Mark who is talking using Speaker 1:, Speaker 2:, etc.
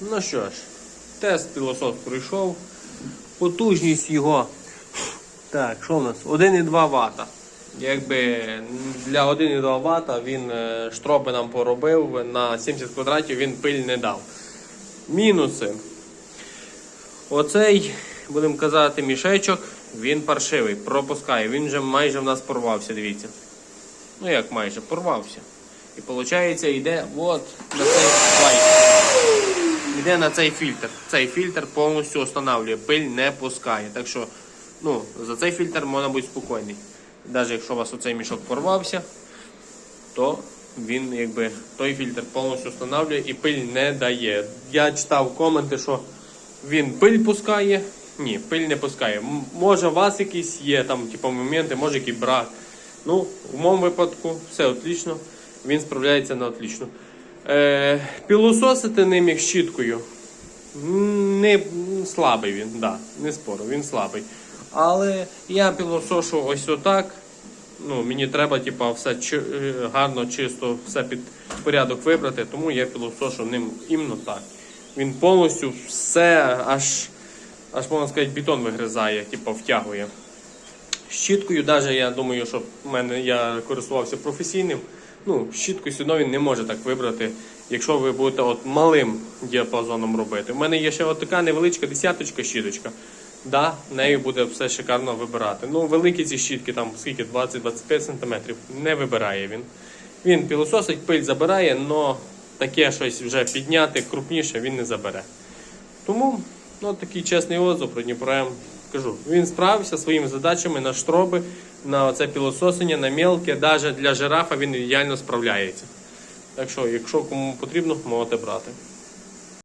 Speaker 1: Ну що ж, тест пілосос пройшов. Потужність його. Так, що в нас? 1,2 Вт. Якби для 1,2 Вт він е, штропи нам поробив, на 70 квадратів він пиль не дав. Мінуси. Оцей, будемо казати, мішечок, він паршивий, пропускає. Він вже майже в нас порвався, дивіться. Ну як майже, порвався. І виходить, йде от на цей слайд. Йде на цей фільтр. Цей фільтр повністю встановлює, пиль не пускає. Так що ну, за цей фільтр можна бути спокійний. Навіть якщо у вас оцей мішок порвався, то він якби той фільтр повністю встановлює і пиль не дає. Я читав коменти, що він пиль пускає. Ні, пиль не пускає. Може, у вас якісь є там, типу, моменти, може який брак. Ну, в моєму випадку все отлично. Він справляється на отлично. Е, пілососити ним як щіткою. Не слабий він, да, не спору, він слабий. Але я пілосошу ось отак. Ну, мені треба, типа, все чи- е, гарно, чисто, все під порядок вибрати, тому я пілосошу ним іменно так. Він повністю все аж, аж можна сказати, бетон вигризає, типа втягує. Щіткою, навіть я думаю, що в мене я користувався професійним. Ну, щіткою одно він не може так вибрати, якщо ви будете от малим діапазоном робити. У мене є ще от така невеличка десяточка щіточка. Да, нею буде все шикарно вибирати. Ну, великі ці щітки, там скільки 20-25 см, не вибирає він. Він пілососить, пиль забирає, але таке щось вже підняти крупніше він не забере. Тому ну, такий чесний отзыв про Дніпром. Кажу, він справився своїми задачами на штроби, на це пілососення, на мілке, навіть для жирафа він ідеально справляється. Так що, якщо кому потрібно, можете брати.